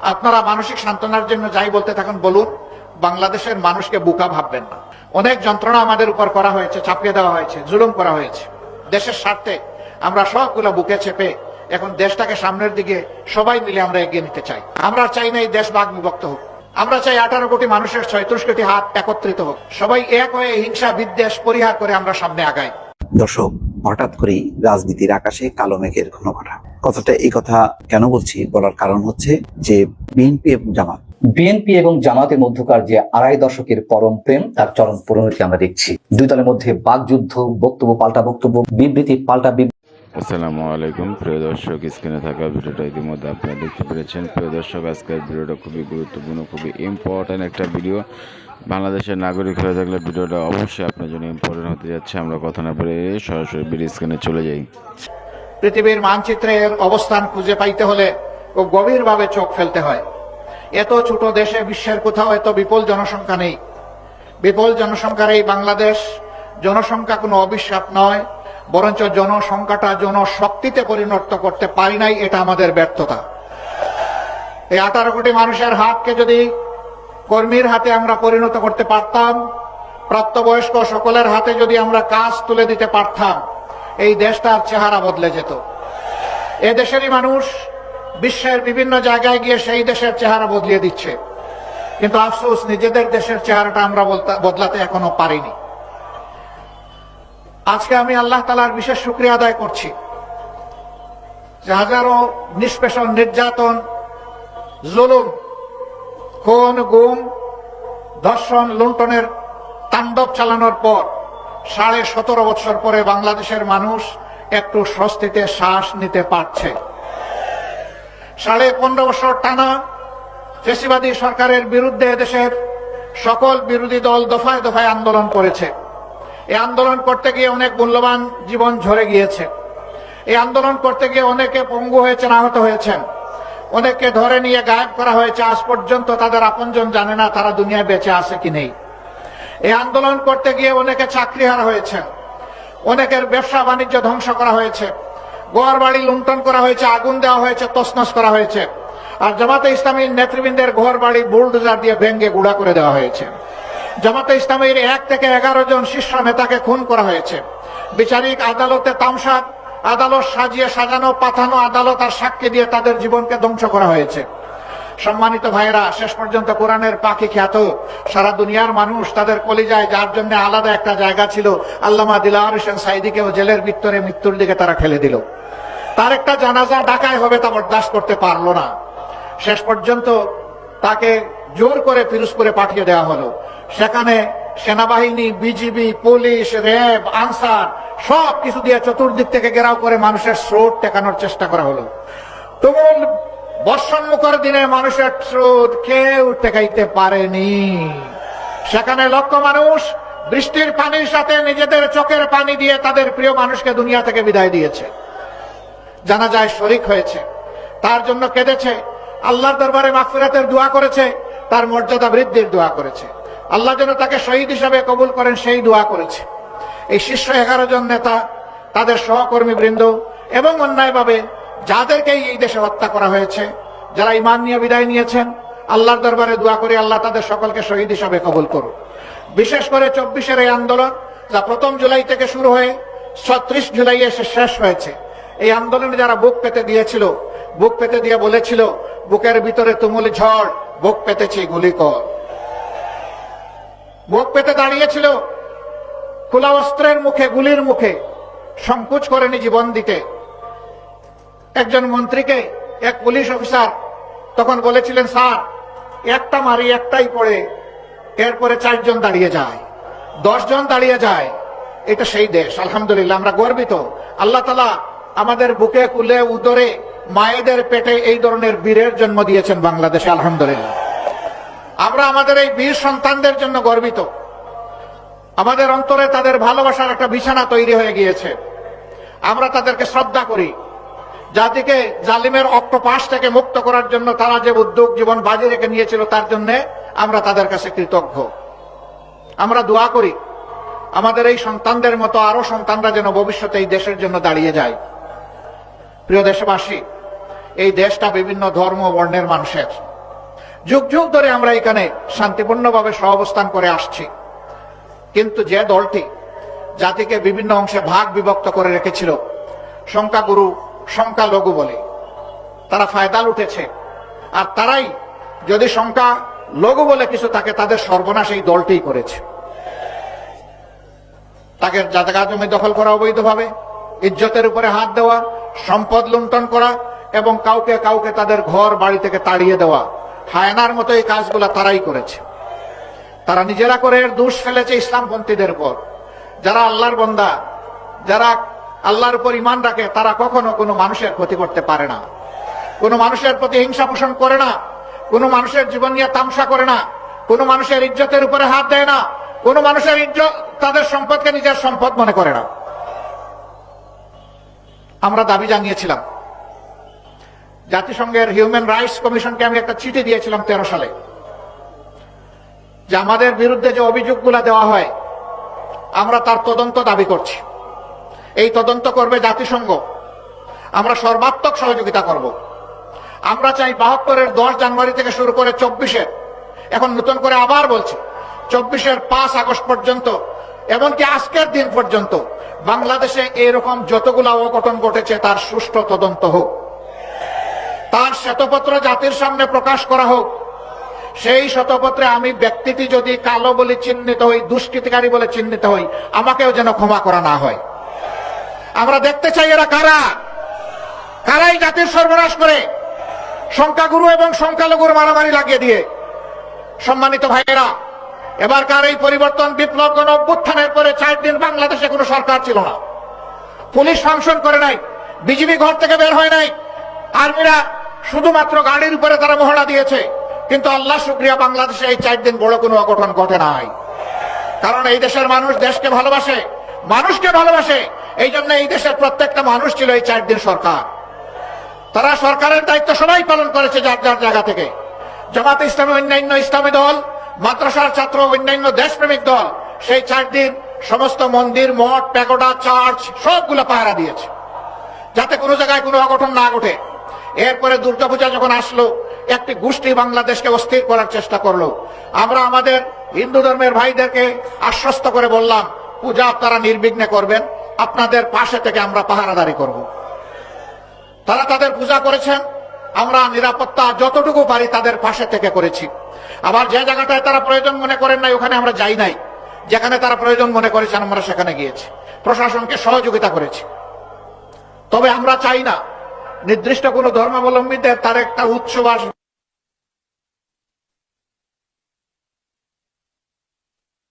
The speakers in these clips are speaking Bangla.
আপনারা মানসিক সান্ত্বনার জন্য যাই বলতে থাকেন, বলুন, বাংলাদেশের মানুষকে বুকা ভাববেন না। অনেক যন্ত্রণা আমাদের উপর করা হয়েছে, চাপিয়ে দেওয়া হয়েছে, জুলুম করা হয়েছে। দেশের স্বার্থে আমরা সবগুলো বুকে চেপে এখন দেশটাকে সামনের দিকে সবাই মিলে আমরা এগিয়ে নিতে চাই। আমরা চাই না এই দেশ ভাগ বিভক্ত হোক। আমরা চাই আঠারো কোটি মানুষের ছয়ত্রিশ কোটি হাত একত্রিত হোক। সবাই এক হয়ে হিংসা, বিদ্বেষ, পরিহার করে আমরা সামনে আগাই। দর্শক হঠাৎ করেই রাজনীতির আকাশে কালো মেঘের ঘন ঘটা কথাটা এই কথা কেন বলছি? বলার কারণ হচ্ছে যে বিএনপি এবং জামাত। বিএনপি এবং জামাতের মধ্যকার যে আড়াই দশকের পরম প্রেম তার চরম পরিণতি আমরা দেখছি। দুই দলের মধ্যে বাকযুদ্ধ বক্তব্য পাল্টা বক্তব্য বিবৃতি পাল্টা বিবৃতি আসসালামু আলাইকুম। প্রিয় দর্শক স্ক্রিনে থাকা ভিডিওটা ইতিমধ্যে আপনারা দেখতে পেরেছেন। প্রিয় দর্শক আজকের ভিডিওটা খুবই গুরুত্বপূর্ণ খুবই ইম্পর্ট্যান্ট একটা ভিডিও। বাংলাদেশের নাগরিক হয়ে থাকলে ভিডিওটা অবশ্যই আপনার জন্য ইম্পর্টেন্ট হতে যাচ্ছে। আমরা কথা না বলে সরাসরি ভিডিও স্ক্রিনে চলে যাই। পৃথিবীর মানচিত্রের অবস্থান খুঁজে পাইতে হলে খুব গভীরভাবে চোখ ফেলতে হয়। এত ছোট দেশে বিশ্বের কোথাও এত বিপুল জনসংখ্যা নেই। বিপুল জনসংখ্যার এই বাংলাদেশ, জনসংখ্যা কোনো অভিশাপ নয়, বরঞ্চ জনসংখ্যাটা জনশক্তিতে পরিণত করতে পারি নাই, এটা আমাদের ব্যর্থতা। এই আঠারো কোটি মানুষের হাতকে যদি কর্মীর হাতে আমরা পরিণত করতে পারতাম, প্রাপ্তবয়স্ক সকলের হাতে যদি আমরা কাজ তুলে দিতে পারতাম, এই দেশটার চেহারা বদলে যেত। এ দেশেরই মানুষ বিশ্বের বিভিন্ন জায়গায় গিয়ে সেই দেশের চেহারা বদলিয়ে দিচ্ছে। কিন্তু আফসোস, নিজেদের দেশের চেহারাটা আমরা বদলাতে এখনও পারিনি। আজকে আমি আল্লাহ তালার বিশেষ শুক্রিয়া আদায় করছি। যে হাজারো নিষ্পেষণ, নির্যাতন, জুলুম খুন, গুম, ধর্ষণ, লুণ্ঠনের তাণ্ডব চালানোর পর সাড়ে সতেরো বছর পরে বাংলাদেশের মানুষ একটু স্বস্তিতে শ্বাস নিতে পারছে। সাড়ে পনেরো বছর টানা ফেসিবাদী সরকারের বিরুদ্ধে দেশের সকল বিরোধী দল দফায় দফায় আন্দোলন করেছে। এই আন্দোলন করতে গিয়ে অনেক মূল্যবান জীবন ঝরে গিয়েছে। এই আন্দোলন করতে গিয়ে অনেকে পঙ্গু হয়েছেন, আহত হয়েছেন। অনেককে ধরে নিয়ে গায়েব করা হয়েছে, আজ পর্যন্ত তাদের আপনজন জানে না তারা দুনিয়ায় বেঁচে আছে কি নেই। এই আন্দোলন করতে গিয়ে অনেকে চাকরি হারা হয়েছেন অনেকের ব্যবসা বাণিজ্য ধ্বংস করা হয়েছে গোয়ার বাড়ি লুণ্ঠন করা হয়েছে, আগুন দেওয়া হয়েছে তসনস করা হয়েছে, আর জামাতে ইসলামীর নেতৃবৃন্দের ঘর বাড়ি বুলডোজার দিয়ে ভেঙ্গে গুড়া করে দেওয়া হয়েছে। জামাতে ইসলামীর এক থেকে এগারো জন শীর্ষ নেতাকে খুন করা হয়েছে। বিচারিক আদালতে তামসাদ আদালত সাজিয়ে সাজানো, পাঠানো আদালত আর সাক্ষী দিয়ে তাদের জীবনকে ধ্বংস করা হয়েছে। সম্মানিত ভাইরা শেষ পর্যন্ত কোরআনের পাখি খ্যাত সারা দুনিয়ার মানুষ তাদের কলিজায় যার জন্য আলাদা একটা জায়গা ছিল, আল্লামা দিলার হোসেন সাইদিকেও জেলের ভিতরে মৃত্যুর দিকে তারা ঠেলে দিল। তার একটা জানাজা ডাকায় হবে তা বরদাস্ত করতে পারল না। শেষ পর্যন্ত তাকে জোর করে পিরোজপুরে পাঠিয়ে দেওয়া হলো। সেখানে সেনাবাহিনী, বিজিবি, পুলিশ, র্যাব, আনসার, সব কিছু দিয়ে চতুর্দিক থেকে ঘেরাও করে মানুষের স্রোত টেকানোর চেষ্টা করা হলো। তুমুল বর্ষণমুখর দিনে মানুষের স্রোত কেউ টেকাইতে পারেনি। সেখানে লক্ষ মানুষ বৃষ্টির পানির সাথে নিজেদের চোখের পানি দিয়ে তাদের প্রিয় মানুষকে দুনিয়া থেকে বিদায় দিয়েছে। জানা যায় শরিক হয়েছে। তার জন্য কেঁদেছে। আল্লাহর দরবারে মাগফিরাতের দোয়া করেছে। তার মর্যাদা বৃদ্ধির দোয়া করেছে। আল্লাহ যেন তাকে শহীদ হিসাবে কবুল করেন, সেই দোয়া করেছে। এই শীর্ষ এগারো জন নেতা, তাদের সহকর্মী বৃন্দ এবং অন্যায়ভাবে যাদেরকে এই দেশে হত্যা করা হয়েছে, যারা ইমান নিয়ে বিদায় নিয়েছেন, আল্লাহর দরবারে দোয়া করে আল্লাহ তাদের সকলকে শহীদ হিসাবে কবুল করুন বিশেষ করে চব্বিশের এই আন্দোলন, যা প্রথম জুলাই থেকে শুরু হয়ে ছত্রিশ জুলাই এসে শেষ হয়েছে, এই আন্দোলনে যারা বুক পেতে দিয়েছিল, বুক পেতে দিয়ে বলেছিল, বুকের ভিতরে তুমুল ঝড়, বুক পেতেছি গুলি কর। বুক পেতে দাঁড়িয়েছিল। খোলা অস্ত্রের মুখে, গুলির মুখে, সংকোচ করেনি জীবন দিতে। একজন মন্ত্রীকে, এক পুলিশ অফিসার তখন বলেছিলেন, স্যার, একটা মারি, একটাই পড়ে। এরপরে চারজন দাঁড়িয়ে যায়। দশজন দাঁড়িয়ে যায়। এটা সেই দেশ, আলহামদুলিল্লাহ, আমরা গর্বিত। আল্লাহ তালা আমাদের বুকে, কুলে, উদরে মায়েদের পেটে এই ধরনের বীরের জন্ম দিয়েছেন বাংলাদেশে, আলহামদুলিল্লাহ। আমরা আমাদের এই বীর সন্তানদের জন্য গর্বিত। আমাদের অন্তরে তাদের ভালোবাসার একটা বিছানা তৈরি হয়ে গিয়েছে। আমরা তাদেরকে শ্রদ্ধা করি। জাতিকে জালিমের অক্টোপাস থেকে মুক্ত করার জন্য তারা যে উদ্যোগ জীবন বাজি রেখে নিয়েছিল, তার জন্য আমরা তাদের কাছে কৃতজ্ঞ। আমরা দোয়া করি, আমাদের এই সন্তানদের মতো আরও সন্তানরা যেন ভবিষ্যতে এই দেশের জন্য দাঁড়িয়ে যায়। প্রিয় দেশবাসী, এই দেশটা বিভিন্ন ধর্ম বর্ণের মানুষের। যুগ যুগ ধরে আমরা এখানে শান্তিপূর্ণভাবে সহাবস্থান করে আসছি। কিন্তু যে দলটি জাতিকে বিভিন্ন অংশে ভাগ বিভক্ত করে রেখেছিল, সংখ্যাগুরু, সংখ্যালঘু বলে, তারা ফায়দা লুটেছে। আর তারাই যদি সংখ্যা লঘু বলে কিছু তাকে তাদের সর্বনাশ এই দলটিই করেছে। তাকে জায়গা জমি দখল করা অবৈধভাবে, ইজ্জতের উপরে হাত দেওয়া, সম্পদ লুণ্ঠন করা, এবং কাউকে কাউকে তাদের ঘর বাড়ি থেকে তাড়িয়ে দেওয়া হায়নার মতো এই কাজগুলো তারাই করেছে। তারা নিজেরা করে দোষ ফেলেছে ইসলামপন্থীদের উপর। যারা আল্লাহর বন্দা, যারা আল্লাহর উপর ইমান রাখে, তারা কখনো কোনো মানুষের ক্ষতি করতে পারে না। কোনো মানুষের প্রতি হিংসা পোষণ করে না। কোনো মানুষের জীবন নিয়ে তামসা করে না। কোনো মানুষের ইজ্জতের উপরে হাত দেয় না। কোনো মানুষের ইজ্জত তাদের সম্পদকে নিজের সম্পদ মনে করে না। আমরা দাবি জানিয়েছিলাম জাতিসংঘের হিউম্যান রাইটস কমিশনকে আমি একটা চিঠি দিয়েছিলাম তেরো সালে, যে আমাদের বিরুদ্ধে যে অভিযোগগুলো দেওয়া হয়, আমরা তার তদন্ত দাবি করছি। এই তদন্ত করবে জাতিসংঘ। আমরা সর্বাত্মক সহযোগিতা করব। আমরা চাই বাহাত্তরের দশ জানুয়ারি থেকে শুরু করে চব্বিশের, এখন নতুন করে আবার বলছি, চব্বিশের পাঁচ আগস্ট পর্যন্ত, এমনকি আজকের দিন পর্যন্ত বাংলাদেশে এরকম যতগুলা অঘটন ঘটেছে, তার সুষ্ঠু তদন্ত হোক। তার শ্বেতপত্র জাতির সামনে প্রকাশ করা হোক। সেই শতপত্রে আমি ব্যক্তিটি যদি কালো বলে চিহ্নিত হই, দুষ্কৃতিকারী বলে চিহ্নিত হই, আমাকেও যেন ক্ষমা করা না হয়। আমরা দেখতে চাই এরা কারা? কারাই জাতির সর্বনাশ করে? সংখ্যাগুরু এবং সংখ্যালঘুর মারামারি লাগিয়ে দিয়ে। সম্মানিত ভাইয়েরা, এবারকার এই পরিবর্তন বিপ্লব গণ অভ্যুত্থানের পরে চার দিন বাংলাদেশে কোনো সরকার ছিল না। পুলিশ ফাংশন করে নাই, বিজিবি ঘর থেকে বের হয় নাই। আর্মিরা শুধুমাত্র গাড়ির উপরে তারা মহড়া দিয়েছে। কিন্তু আল্লাহ শুক্রিয়া, বাংলাদেশে এই চার দিন বড় কোনো অঘটন ঘটে নাই। কারণ এই দেশের মানুষ দেশকে ভালোবাসে, মানুষকে ভালোবাসে। এই জন্য এই দেশের প্রত্যেকটা মানুষ ছিল এই চার দিন সরকার। তারা সরকারের দায়িত্ব সবাই পালন করেছে যার যার জায়গা থেকে। জামাতে ইসলামী অন্যান্য ইসলামী দল, মাদ্রাসার ছাত্র, অন্যান্য দেশপ্রেমিক দল, সেই চার দিন সমস্ত মন্দির, মঠ, প্যাগোডা, চার্চ সবগুলো পাহারা দিয়েছে। যাতে কোনো জায়গায় কোনো অঘটন না ঘটে। এরপরে দুর্গাপূজা যখন আসলো, একটি গোষ্ঠী বাংলাদেশকে অস্থির করার চেষ্টা করল। আমরা আমাদের হিন্দু ধর্মের ভাইদেরকে আশ্বস্ত করে বললাম, পূজা আপনারা নির্বিঘ্নে করবেন, আপনাদের পাশে থেকে আমরা পাহারাদারি করব। তারা তাদের পূজা করেছেন, আমরা নিরাপত্তা যতটুকু পারি তাদের পাশে থেকে করেছি। আবার যে জায়গাটায় তারা প্রয়োজন মনে করেন নাই, ওখানে আমরা যাই নাই। যেখানে তারা প্রয়োজন মনে করেছেন, আমরা সেখানে গিয়েছি। প্রশাসনকে সহযোগিতা করেছি। তবে আমরা চাই না নির্দিষ্ট কোন ধর্মাবলম্বীদের তার একটা উৎসব আসবে।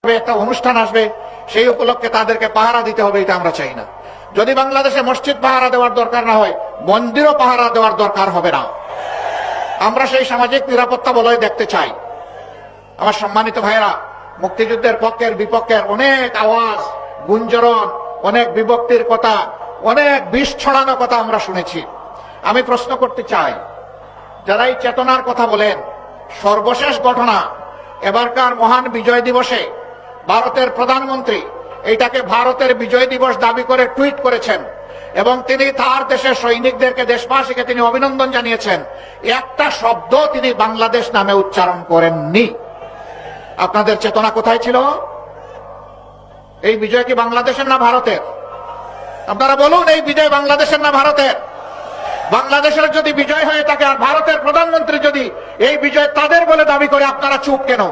একটা অনুষ্ঠান আসবে, সেই উপলক্ষে তাদেরকে পাহারা দিতে হবে, এটা আমরা চাই না। যদি বাংলাদেশে মসজিদ পাহারা দেওয়ার দরকার না হয়, মন্দিরও পাহারা দেওয়ার দরকার হবে না। আমরা সেই সামাজিক নিরাপত্তা বলয় দেখতে চাই। আমার সম্মানিত ভাইয়েরা, মুক্তিযুদ্ধের পক্ষের বিপক্ষের অনেক আওয়াজ, গুঞ্জরণ, অনেক বিভক্তির কথা, অনেক বিষ ছড়ানো কথা আমরা শুনেছি। আমি প্রশ্ন করতে চাই, যারা এই চেতনার কথা বলেন, সর্বশেষ ঘটনা এবারকার মহান বিজয় দিবসে ভারতের প্রধানমন্ত্রী এটাকে ভারতের বিজয় দিবস দাবি করে টুইট করেছেন, এবং তিনি তার দেশের সৈনিকদেরকে, দেশবাসীকে তিনি অভিনন্দন জানিয়েছেন, একটা শব্দ তিনি বাংলাদেশ নামে উচ্চারণ করেননি। আপনাদের চেতনা কোথায় ছিল? এই বিজয় কি বাংলাদেশের না ভারতের? আপনারা বলুন, এই বিজয় বাংলাদেশের না ভারতের? বাংলাদেশের যদি বিজয় হয়ে থাকে আর ভারতের প্রধানমন্ত্রী যদি এই বিজয় তাদের বলে দাবি করে, আপনারা চুপ কেন?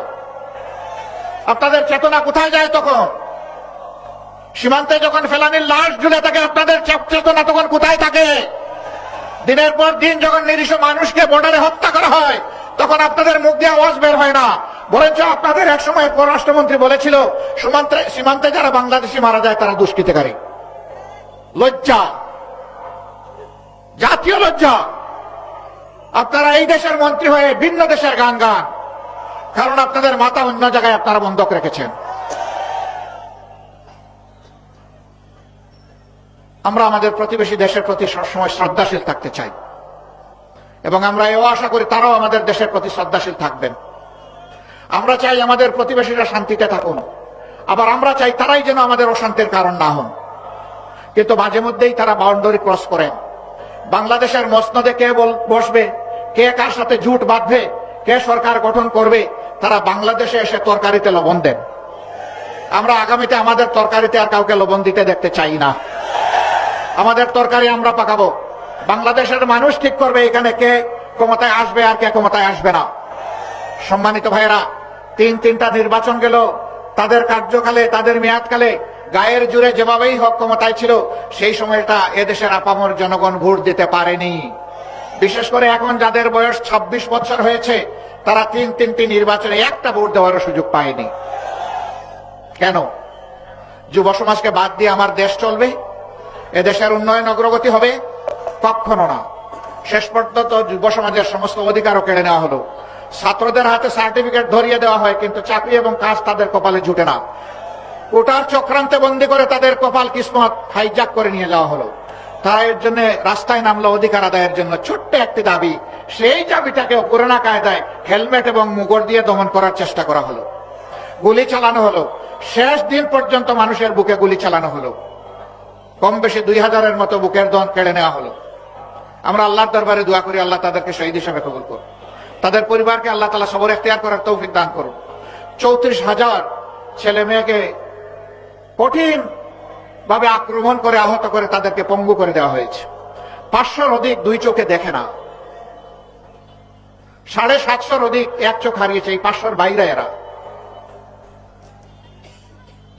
আপনাদের চেতনা কোথায় যায় তখন? সীমান্তে যখন ফেলানির লাশ ঝুলে থাকে, আপনাদের চেতনা তখন কোথায় থাকে? দিনের পর দিন যখন নিরীহ মানুষকে বর্ডারে হত্যা করা হয়, তখন আপনাদের মুখ দিয়ে আওয়াজ বের হয় না। বরঞ্চ আপনাদের এক সময় পররাষ্ট্রমন্ত্রী বলেছিল, সীমান্তে সীমান্তে যারা বাংলাদেশি মারা যায়, তারা দুষ্কৃতিকারী। লজ্জা। জাতীয় লজ্জা আপনারা এই দেশের মন্ত্রী হয়ে ভিন্ন দেশের গান গান। কারণ আপনাদের মাথা অন্য জায়গায় আপনারা বন্ধক রেখেছেন। আমরা আমাদের প্রতিবেশী দেশের প্রতি সবসময় শ্রদ্ধাশীল থাকতে চাই। এবং আমরা এও আশা করি তারাও আমাদের দেশের প্রতি শ্রদ্ধাশীল থাকবেন। আমরা চাই আমাদের প্রতিবেশীরা শান্তিতে থাকুন। আবার আমরা চাই তারাই যেন আমাদের অশান্তির কারণ না হন। কিন্তু মাঝে মধ্যেই তারা বাউন্ডারি ক্রস করেন। বাংলাদেশের মসনদে কে বসবে? কে কার সাথে জুট বাঁধবে? কে সরকার গঠন করবে? তারা বাংলাদেশে এসে তরকারিতে লবণ দেন। আমরা আগামীতে আমাদের তরকারিতে আর কাউকে লবণ দিতে দেখতে চাই না। আমাদের তরকারি আমরা পাকাবো। বাংলাদেশের মানুষ ঠিক করবে এখানে কে ক্ষমতায় আসবে আর কে ক্ষমতায় আসবে না। সম্মানিত ভাইয়েরা, তিন তিনটা নির্বাচন গেল। তাদের কার্যকালে, তাদের মেয়াদকালে গায়ের জুড়ে যেভাবেই হোক ক্ষমতায় ছিল, সেই সময়টা এদেশের আপামর জনগণ ভোট দিতে পারেনি। বিশেষ করে এখন যাদের বয়স ২৬ বছর হয়েছে, তারা তিন তিনটি নির্বাচনে একটা ভোট দেওয়ার সুযোগ পায়নি। কেন? যুব সমাজকে বাদ দিয়ে আমার দেশ চলবে? এদেশের উন্নয়ন অগ্রগতি হবে? কখনো না। শেষ পর্যন্ত যুব সমাজের সমস্ত অধিকারও কেড়ে নেওয়া হলো। ছাত্রদের হাতে সার্টিফিকেট ধরিয়ে দেওয়া হয়, কিন্তু চাকরি এবং কাজ তাদের কপালে জুটে না। কোটার চক্রান্তে বন্দি করে তাদের কপাল কিসমত হাইজাক করে নিয়ে যাওয়া হলো। তারা এর জন্য রাস্তায় নামলো অধিকার আদায়ের জন্য। ছোট্ট একটি দাবি, সেই দাবিটাকে করোনা কায়দায় হেলমেট এবং মুগর দিয়ে দমন করার চেষ্টা করা হলো। গুলি চালানো হলো। শেষ দিন পর্যন্ত মানুষের বুকে গুলি চালানো হলো। কম বেশি দুই হাজারের মতো বুকের দন কেড়ে নেওয়া হলো। আমরা আল্লাহর দরবারে দোয়া করি, আল্লাহ তাদেরকে শহীদ হিসাবে কবুল করুন তাদের পরিবারকে আল্লাহ তালা সবর এখতিয়ার করার তৌফিক দান করুন চৌত্রিশ হাজার ছেলে মেয়েকে কঠিন ভাবে আক্রমণ করে আহত করে তাদেরকে পঙ্গু করে দেওয়া হয়েছে। পাঁচশোর অধিক দুই চোখে দেখে না। সাড়ে সাতশোর অধিক এক চোখ হারিয়েছে এই পাঁচশোর বাইরে এরা।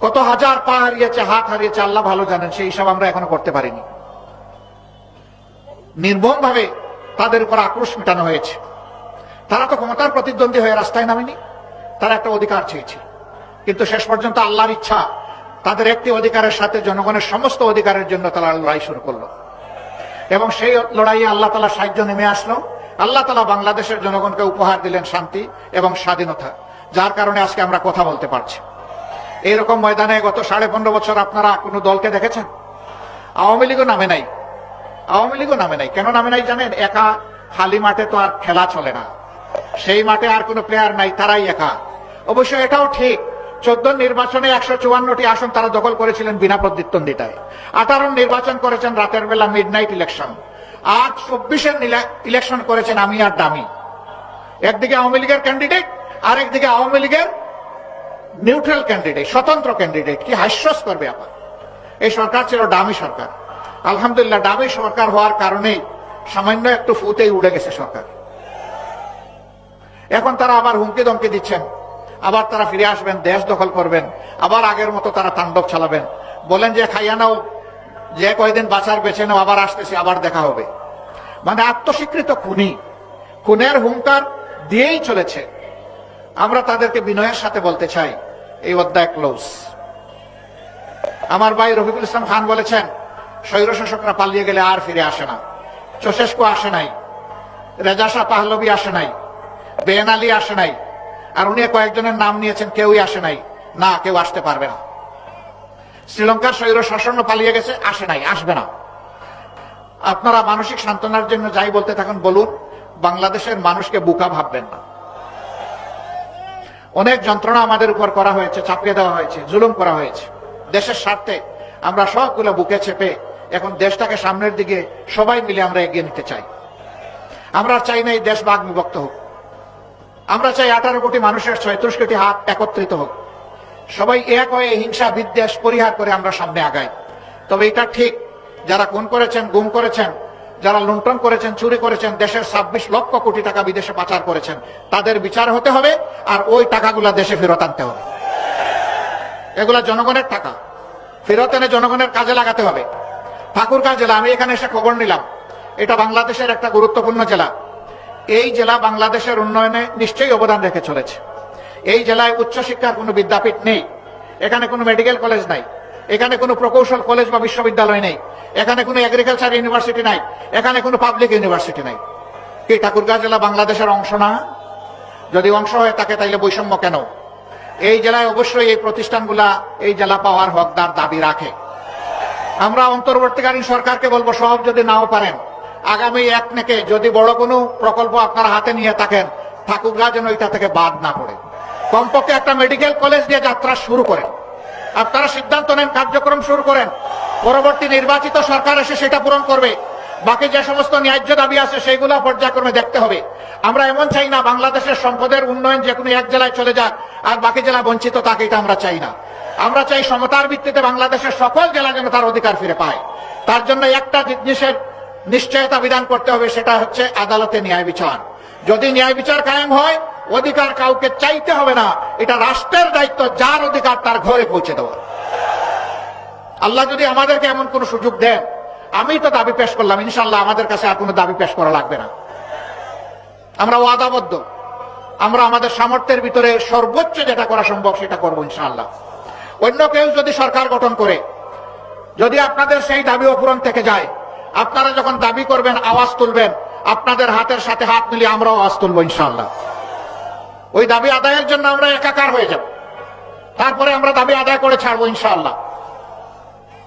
কত হাজার পা হারিয়েছে, হাত হারিয়েছে, আল্লাহ ভালো জানেন, সেই হিসাব আমরা এখনও করতে পারিনি। নির্মম ভাবে তাদের উপর আক্রোশ মেটানো হয়েছে। তারা তো ক্ষমতার প্রতিদ্বন্দ্বী হয়ে রাস্তায় নামেনি, তারা একটা অধিকার চেয়েছে। কিন্তু শেষ পর্যন্ত আল্লাহর ইচ্ছা তাদের একটি অধিকারের সাথে জনগণের সমস্ত অধিকারের জন্য তারা লড়াই শুরু করল। এবং সেই লড়াইয়ে আল্লাহ তালা সাহায্য নেমে আসলো। আল্লাহ তালা বাংলাদেশের জনগণকে উপহার দিলেন শান্তি এবং স্বাধীনতা, যার কারণে আজকে আমরা কথা বলতে পারছি। এইরকম ময়দানে গত সাড়ে পনেরো বছর আপনারা কোনো দলকে দেখেছেন? আওয়ামী লীগও নামে নাই। আওয়ামী লীগও নামে নাই। কেন নামে নাই জানেন? একা খালি মাঠে তো আর খেলা চলে না। সেই মাঠে আর কোনো প্লেয়ার নাই, তারাই একা। অবশ্য এটাও ঠিক চোদ্দ নির্বাচনে একশো চুয়ান্নটি আসন তারা দখল করেছিলেন বিনা প্রতিদ্বন্দ্বিতায়। আঠারো নির্বাচন করেছেন রাতের বেলা মিড নাইট ইলেকশন আর চব্বিশের ইলেকশন করেছেন আমি আর দামি। একদিকে আওয়ামী লীগের ক্যান্ডিডেট আর একদিকে আওয়ামী লীগের নিউট্রাল ক্যান্ডিডেট স্বতন্ত্র ক্যান্ডিডেট কি হাস্যস করবে আবার এই সরকার ছিল ডামি সরকার। আলহামদুলিল্লাহ ডামি সরকার হওয়ার কারণেই সামান্য একটু ফুতেই উড়ে গেছে সরকার। এখন তারা আবার হুমকি দমকি দিচ্ছেন। আবার তারা ফিরে আসবেন, দেশ দখল করবেন, আবার আগের মতো তারা তাণ্ডব চালাবেন। বলেন যে, খাইয়া নাও, যে কয়দিন বাঁচার বেছে নাও, আবার আসতেছে, আবার দেখা হবে। মানে আত্মস্বীকৃত খুনি, খুনের হুঙ্কার দিয়েই চলেছে। আমরা তাদেরকে বিনয়ের সাথে বলতে চাই, এই অধ্যায় ক্লোজ। আমার ভাই রফিকুল ইসলাম খান বলেছেন, স্বৈর শাসকরা পালিয়ে গেলে আর ফিরে আসে না। চোশেস্কো আসে নাই রেজাসা পাহলবি আসে নাই বেন আলী আসে নাই আর উনি কয়েকজনের নাম নিয়েছেন, কেউই আসে নাই। না, কেউ আসতে পারবে না। শ্রীলঙ্কার স্বৈর শাসন পালিয়ে গেছে, আসে নাই, আসবে না। আপনারা মানসিক সান্ত্বনার জন্য যাই বলতে থাকুন, বলুন, বাংলাদেশের মানুষকে বুকা ভাববেন না। অনেক যন্ত্রণা আমাদের উপর করা হয়েছে, চাপিয়ে দেওয়া হয়েছে, জুলুম করা হয়েছে। দেশের স্বার্থে আমরা সবগুলো বুকে চেপে এখন দেশটাকে সামনের দিকে সবাই মিলে আমরা এগিয়ে নিতে চাই। আমরা চাই না এই দেশ ভাগ বিভক্ত হোক। আমরা চাই আঠারো কোটি মানুষের ছয়ত্রিশ কোটি হাত একত্রিত হোক। সবাই এক হয়ে হিংসা, বিদ্বেষ পরিহার করে আমরা সামনে আগাই। তবে এটা ঠিক, যারা খুন করেছেন, গুম করেছেন, যারা লুণ্ঠন করেছেন, চুরি করেছেন, দেশের ছাব্বিশ লক্ষ কোটি টাকা বিদেশে পাচার করেছেন, তাদের বিচার হতে হবে আর ওই টাকাগুলা দেশে ফেরত আনতে হবে। এগুলা জনগণের টাকা। ফেরত এনে জনগণের কাজে লাগাতে হবে। ঠাকুরগাঁ জেলা, আমি এখানে এসে খবর নিলাম। এটা বাংলাদেশের একটা গুরুত্বপূর্ণ জেলা। এই জেলা বাংলাদেশের উন্নয়নে নিশ্চয়ই অবদান রেখে চলেছে। এই জেলায় উচ্চশিক্ষার কোনো বিদ্যাপীঠ নেই। এখানে কোনো মেডিকেল কলেজ নাই। এখানে কোনো প্রকৌশল কলেজ বা বিশ্ববিদ্যালয় নেই। এখানে কোনো এগ্রিকালচার ইউনিভার্সিটি নাই। এখানে কোনো পাবলিক ইউনিভার্সিটি নাই। কি ঠাকুরগাঁ জেলা বাংলাদেশের অংশ না? যদি অংশ হয়ে থাকে তাইলে বৈষম্য কেন? এই জেলায় অবশ্যই এই প্রতিষ্ঠানগুলা এই জেলা পাওয়ার হকদার দাবি রাখে। আমরা অন্তর্বর্তীকালীন সরকারকে বলব, সব যদি নাও পারেন আগামী এক নেকে যদি বড় কোনো প্রকল্প আপনারা হাতে নিয়ে থাকেন ঠাকুরগাঁ যেন এটা থেকে বাদ না পড়ে। কমপক্ষে একটা মেডিকেল কলেজ দিয়ে যাত্রা শুরু করেন। আপনারা সিদ্ধান্ত নেন, কার্যক্রম শুরু করেন। পরবর্তী নির্বাচিত সরকার এসে সেটা পূরণ করবে। বাকি যে সমস্ত ন্যায্য দাবি আছে সেইগুলো পর্যায়ক্রমে দেখতে হবে। আমরা এমন চাই না, বাংলাদেশের সম্পদের উন্নয়ন যে কোনো এক জেলায় চলে যাক, আর বাকি জেলা বঞ্চিত তাকে এটা আমরা চাই না। আমরা চাই সমতার ভিত্তিতে বাংলাদেশের সকল জেলা যেন তার অধিকার ফিরে পায়। তার জন্য একটা জিনিসের নিশ্চয়তা বিধান করতে হবে, সেটা হচ্ছে আদালতে ন্যায় বিচার। যদি ন্যায় বিচার কায়েম হয়, অধিকার কাউকে চাইতে হবে না। এটা রাষ্ট্রের দায়িত্ব, যার অধিকার তার ঘরে পৌঁছে দেওয়া। আল্লাহ যদি আমাদেরকে এমন কোন সুযোগ দেন, আমি তো দাবি পেশ করলাম ইনশাল্লাহ আমাদের কাছে আর কোনো দাবি পেশ করা লাগবে না। আমরা ওয়াদাবদ্ধ। আমরা আমাদের সামর্থ্যের ভিতরে সর্বোচ্চ যেটা করা সম্ভব, সেটা করব ইনশাআল্লাহ। অন্য কেউ যদি সরকার গঠন করে, যদি আপনাদের সেই দাবি অপূরণ থেকে যায় আপনারা যখন দাবি করবেন, আওয়াজ তুলবেন, আপনাদের হাতের সাথে হাত মিলিয়ে আমরাও আওয়াজ তুলবো ইনশাআল্লাহ। ওই দাবি আদায়ের জন্য আমরা একাকার হয়ে যাব। তারপরে আমরা দাবি আদায় করে ছাড়বো ইনশাআল্লাহ।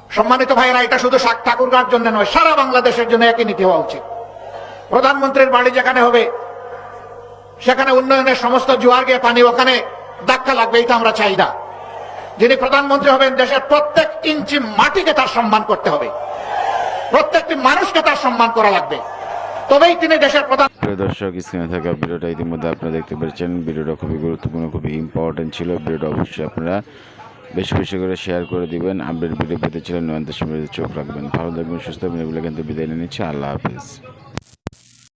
সম্মানিত ভাইয়েরা, এটা শুধু ঠাকুরগার জন্য নয়, সারা বাংলাদেশের জন্য একই নীতি হওয়া উচিত। প্রধানমন্ত্রীর বাড়ি যেখানে হবে, সেখানে উন্নয়নের সমস্ত জোয়ার গিয়ে পানি ওখানে ধাক্কা লাগবে এটা আমরা চাই না। যিনি প্রধানমন্ত্রী হবেন, দেশের প্রত্যেক ইঞ্চি মাটিকে তার সম্মান করতে হবে। প্রত্যেকটি মানুষকে তার সম্মান করা লাগবে। তবেই তিনি দেশের প্রধান প্রিয় দর্শক, স্ক্রিনে থাকা ভিডিওটা ইতিমধ্যে আপনারা দেখতে পেরেছেন। ভিডিওটা খুবই গুরুত্বপূর্ণ, খুবই ইম্পর্টেন্ট ছিল। ভিডিওটা অবশ্যই আপনারা বেশি বেশি করে শেয়ার করে দিবেন। আপডেট ভিডিও পেতে ছিলেন নয়ন্ত চোখ রাখবেন। ভালো থাকবেন, সুস্থ থাকবেন। এগুলো কিন্তু বিদায় নিচ্ছি। আল্লাহ হাফিজ।